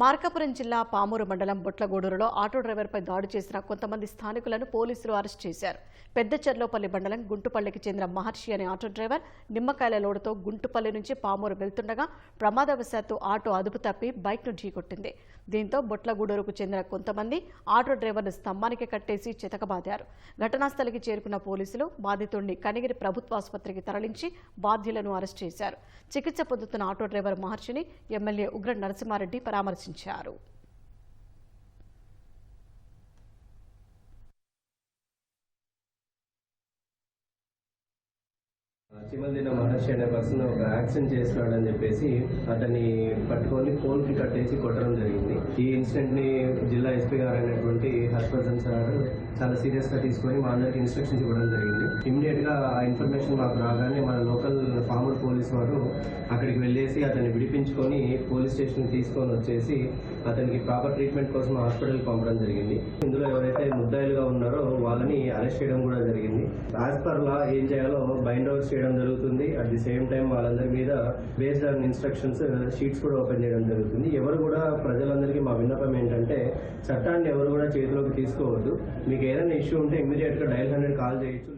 మార్కాపురం జిల్లా పామూరు మండలం బొట్లగూడూరులో ఆటో డ్రైవర్పై దాడి చేసిన కొంతమంది స్థానికులను పోలీసులు అరెస్ట్ చేశారు. పెద్ద చెర్లోపల్లి మండలం గుంటుపల్లికి చెందిన మహర్షి అనే ఆటో డ్రైవర్ నిమ్మకాయల లోడుతో గుంటుపల్లి నుంచి పామూరు వెళ్తుండగా ప్రమాదవశాత్తు ఆటో అదుపు తప్పి బైక్ను ఢీకొట్టింది. దీంతో బొట్లగూడూరుకు చెందిన కొంతమంది ఆటో డ్రైవర్ను స్తంభానికి కట్టేసి చితకబాదారు. ఘటనాస్థలికి చేరుకున్న పోలీసులు బాధితుడిని కనిగిరి ప్రభుత్వాసుపత్రికి తరలించి బాధ్యులను అరెస్ట్ చేశారు. చికిత్స పొందుతున్న ఆటో డ్రైవర్ మహర్షిని ఎమ్మెల్యే ఉగ్ర నరసింహారెడ్డి పరామర్శించారు. చిమల్దిన మహర్షి అనే పర్సన్ ఒక యాక్సిడెంట్ చేస్తున్నాడని చెప్పేసి అతన్ని పట్టుకొని పోల్కి కట్టేసి కొట్టడం జరిగింది. ఈ ఇన్సిడెంట్ని జిల్లా ఎస్పీ గారు అయినటువంటి హర్షవర్ధన్ సార్ చాలా సీరియస్గా తీసుకొని మా అందరికి ఇన్స్ట్రక్షన్స్ ఇవ్వడం జరిగింది. ఇమీడియట్గా ఆ ఇన్ఫర్మేషన్ మాకు రాగానే మన లోకల్ అక్కడికి వెళ్ళేసి అతన్ని విడిపించుకొని పోలీస్ స్టేషన్ తీసుకొని వచ్చేసి అతనికి ప్రాపర్ ట్రీట్మెంట్ కోసం హాస్పిటల్కి పంపడం జరిగింది. ఇందులో ఎవరైతే ముద్దాయిలుగా ఉన్నారో వాళ్ళని అరెస్ట్ చేయడం కూడా జరిగింది. యాజ్ పర్ లా ఏం చేయాలో బైండ్ అవుట్ చేయడం జరుగుతుంది. అట్ ది సేమ్ టైం వాళ్ళందరి మీద బేస్డ్ ఆన్ ఇన్స్ట్రక్షన్స్ షీట్స్ కూడా ఓపెన్ చేయడం జరుగుతుంది. ఎవరు కూడా ప్రజలందరికీ మా విన్నపం ఏంటంటే చట్టాన్ని ఎవరు కూడా చేతిలోకి తీసుకోవద్దు. మీకు ఏదైనా ఇష్యూ ఉంటే ఇమీడియట్గా డైల్ హండ్రెడ్ కాల్ చేయొచ్చు.